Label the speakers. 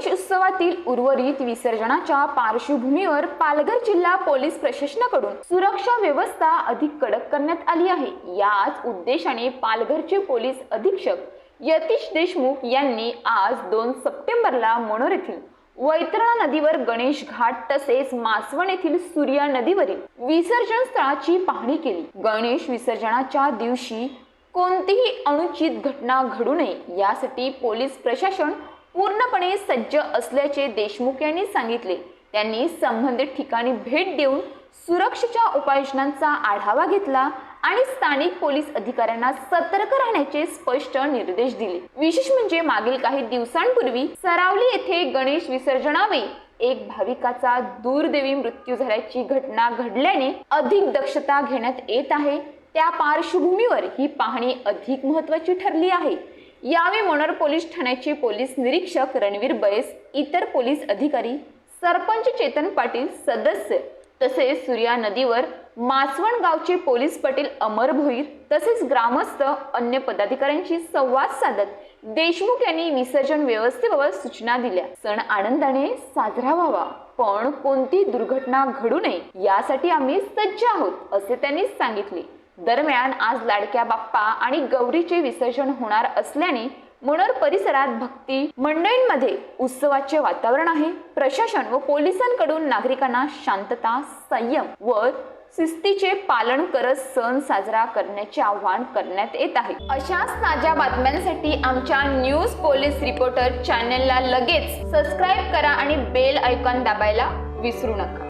Speaker 1: गणेश उत्सवातील उर्वरित विसर्जनाच्या पार्श्वभूमीवर पालघर जिल्हा पोलीस प्रशासनाकडून सुरक्षा व्यवस्था अधिक कडक करण्यात आली आहे. याच उद्देशाने पालघरचे पोलीस अधीक्षक यतीश देशमुख यांनी आज दोन सप्टेंबरला मनोर येथील वैतरणा नदीवर गणेश घाट तसेच मासवण येथील सूर्या नदीवरील विसर्जन स्थळाची पाहणी केली. गणेश विसर्जनाच्या दिवशी कोणतीही अनुचित घटना घडू नये यासाठी पोलीस प्रशासन पूर्णपणे सज्ज असल्याचे देशमुख यांनी सांगितले. त्यांनी संबंधित ठिकाणी भेट देऊन सुरक्षेच्या उपाययोजनांचा आढावा घेतला आणि स्थानिक पोलीस अधिकाऱ्यांना सतर्क राहण्याचे स्पष्ट निर्देश दिले. विशेष म्हणजे मागील काही दिवसांपूर्वी सरावली येथे गणेश विसर्जनावेळी एक भाविकाचा दुर्दैवी मृत्यू झाल्याची घटना घडल्याने अधिक दक्षता घेण्यात येत आहे. त्या पार्श्वभूमीवर ही पाहणी अधिक महत्वाची ठरली आहे. यावेळी मनोर पोलीस ठाण्याचे पोलीस निरीक्षक रणवीर बैस इतर पोलीस अधिकारी सरपंच चेतन पाटील सदस्य तसेच सूर्या नदीवर मासवण गावचे पोलीस पाटील अमर भोईर तसेच ग्रामस्थ अन्य पदाधिकाऱ्यांशी संवाद साधत देशमुख यांनी विसर्जन व्यवस्थेबाबत सूचना दिल्या. सण आनंदाने साजरा व्हावा. पण कोणती दुर्घटना घडू नये यासाठी आम्ही सज्ज आहोत असे त्यांनी सांगितले. दरम्यान आज लाडक्या बाप्पा आणि गौरीचे विसर्जन होणार असल्याने मनोर परिसरात भक्ती मंडळींमध्ये उत्सवाचे वातावरण आहे. प्रशासन व पोलिसांकडून नागरिकांना शांतता संयम व शिस्तीचे पालन करत सण साजरा करण्याचे आवाहन करण्यात येत आहे. अशाच ताज्या बातम्यांसाठी आमच्या न्यूज पोलीस रिपोर्टर चॅनेलला लगेच सबस्क्राईब करा आणि बेल ऐकॉन दाबायला विसरू नका.